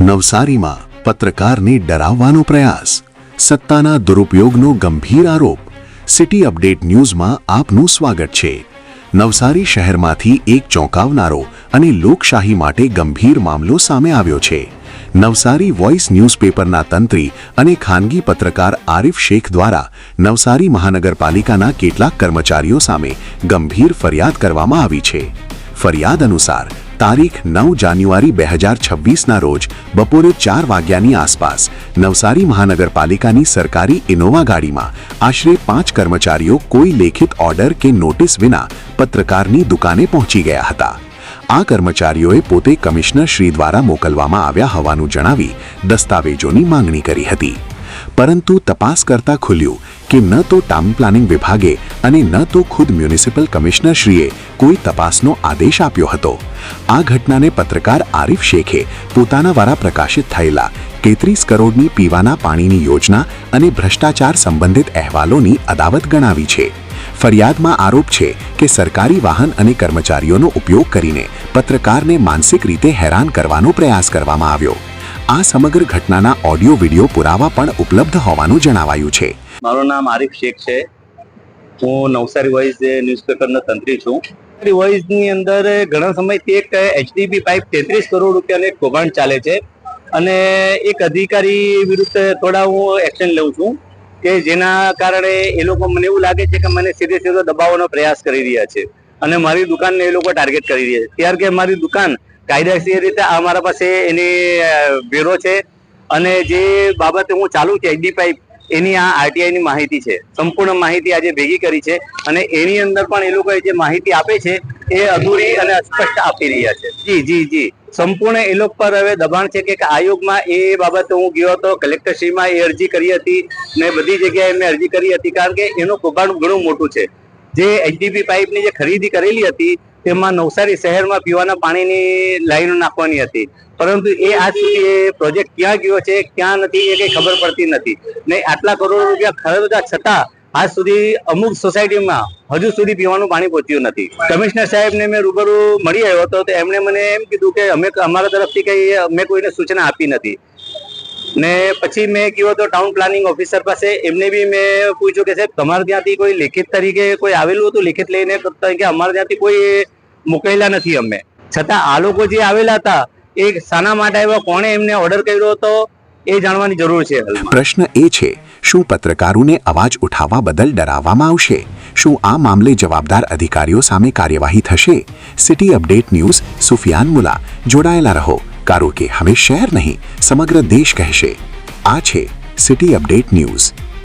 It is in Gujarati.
નવસારીમાં પત્રકારને ડરાવવાનો પ્રયાસ. સત્તાના દુરુપયોગનો ગંભીર આરોપ. સિટી અપડેટ ન્યૂઝમાં આપનું સ્વાગત છે. નવસારી શહેરમાંથી એક ચોંકાવનારો અને લોકશાહી માટે ગંભીર મામલો સામે આવ્યો છે. નવસારી વોઇસ ન્યૂઝપેપરના તંત્રી અને ખાનગી પત્રકાર આરિફ શેખ દ્વારા નવસારી મહાનગરપાલિકાના કેટલાક કર્મચારીઓ સામે ગંભીર ફરિયાદ કરવામાં આવી છે. ફરિયાદ અનુસાર તારીખ નવ જાન્યુઆરી બે હજાર છવ્વીસના રોજ બપોરે ચાર વાગ્યાની આસપાસ નવસારી મહાનગરપાલિકાની સરકારી ઇનોવા ગાડીમાં આશરે પાંચ કર્મચારીઓ કોઈ લેખિત ઓર્ડર કે નોટિસ વિના પત્રકારની દુકાને પહોંચી ગયા હતા. આ કર્મચારીઓએ પોતે કમિશનર શ્રી દ્વારા મોકલવામાં આવ્યા હોવાનું જણાવી દસ્તાવેજોની માંગણી કરી હતી. પરંતુ તપાસ કરતા ખુલ્યું કે ન તો ટાઉન પ્લાનિંગ વિભાગે અને ન તો ખુદ મ્યુનિસિપલ કમિશનરશ્રીએ કોઈ તપાસનો આદેશ આપ્યો હતો. આ ઘટનાને પત્રકાર આરિફ શેખે પોતાના દ્વારા પ્રકાશિત થયેલા તેત્રીસ કરોડની પીવાના પાણીની યોજના અને ભ્રષ્ટાચાર સંબંધિત અહેવાલોની અદાવત ગણાવી છે. ફરિયાદમાં આરોપ છે કે સરકારી વાહન અને કર્મચારીઓનો ઉપયોગ કરીને પત્રકારને માનસિક રીતે હેરાન કરવાનો પ્રયાસ કરવામાં આવ્યો. આ સમગ્ર ઘટનાના ઓડિયો વિડિયો પુરાવા પણ ઉપલબ્ધ હોવાનું જણાવાયું છે. મારું નામ આરિફ શેખ છે. હું નવસારી વોઇસ ન્યૂઝપેપરનો તંત્રી છું. વોઇસની અંદર ઘણા સમયથી એક એચડીબી પાઇપ તેત્રીસ કરોડ રૂપિયાનું એક કૌભાંડ ચાલે છે અને એક અધિકારી વિરુદ્ધ થોડા હું એક્શન લઉં છું કે જેના કારણે એ લોકો મને એવું લાગે છે કે મને સીધે સીધો દબાવવાનો પ્રયાસ કરી રહ્યા છે અને મારી દુકાનને એ લોકો ટાર્ગેટ કરી રહ્યા છે. ત્યાર કે મારી દુકાન કાયદાકીય રીતે આ મારા પાસે એની વેરો છે અને જે બાબતે હું ચાલુ છે એચડી પાઇપ એની આ આરટીઆઈની માહિતી છે. સંપૂર્ણ માહિતી આજે ભેગી કરી છે અને એની અંદર પણ એ લોકોએ જે માહિતી આપે છે એ અધૂરી અને અસ્પષ્ટ આપી રહ્યા છે. જી જી જી. સંપૂર્ણ એ લોકો પર હવે દબાણ છે કે આયોગમાં એ બાબતે હું ગયો હતો, કલેક્ટરશ્રીમાં એ અરજી કરી હતી ને બધી જગ્યાએ મેં અરજી કરી હતી કારણ કે એનું કૌભાંડ ઘણું મોટું છે. જે એચડીપી પાઇપની જે ખરીદી કરેલી હતી તેમાં નવસારી શહેરમાં પીવાના પાણીની લાઈનો નાખવાની હતી. પરંતુ એ આજ સુધી એ પ્રોજેક્ટ ક્યાં ગયો છે, ક્યાં નથી, એ કઈ ખબર પડતી નથી. ને આટલા કરોડ રૂપિયા ખર્ચવા છતાં, આજ સુધી અમુક સોસાયટીમાં હજુ સુધી પીવાનું પાણી પહોંચ્યું નથી. કમિશનર સાહેબને મેં રૂબરૂ મળી આવ્યો હતો, તો એમણે મને એમ કીધું કે અમે અમારા તરફથી કઈ અમે કોઈને સૂચના આપી નથી. ને પછી મેં ગયો તો ટાઉન પ્લાનિંગ ઓફિસર પાસે, એમને બી મેં પૂછ્યું કે સાહેબ, તમારે ત્યાંથી કોઈ લેખિત તરીકે કોઈ આવેલું હતું? લેખિત લઈને કે અમારે ત્યાંથી કોઈ મોકલેલા નથી અમે છતાં આ લોકો જે આવેલા હતા, એ શાના માટે આવ્યા, કોણે એમને ઓર્ડર કર્યો હતો, એ જાણવાની જરૂર છે પ્રશ્ન એ છે, શું પત્રકારોને અવાજ ઉઠાવવા બદલ ડરાવવામાં આવશે? શું આ મામલે જવાબદાર અધિકારીઓ સામે કાર્યવાહી થશે? City update news, Sufiyan Mula, જોડાયેલા રહો. કારણ કે હવે શહેર નહીં, સમગ્ર દેશ કહેશે. આ છે સિટી અપડેટ ન્યૂઝ.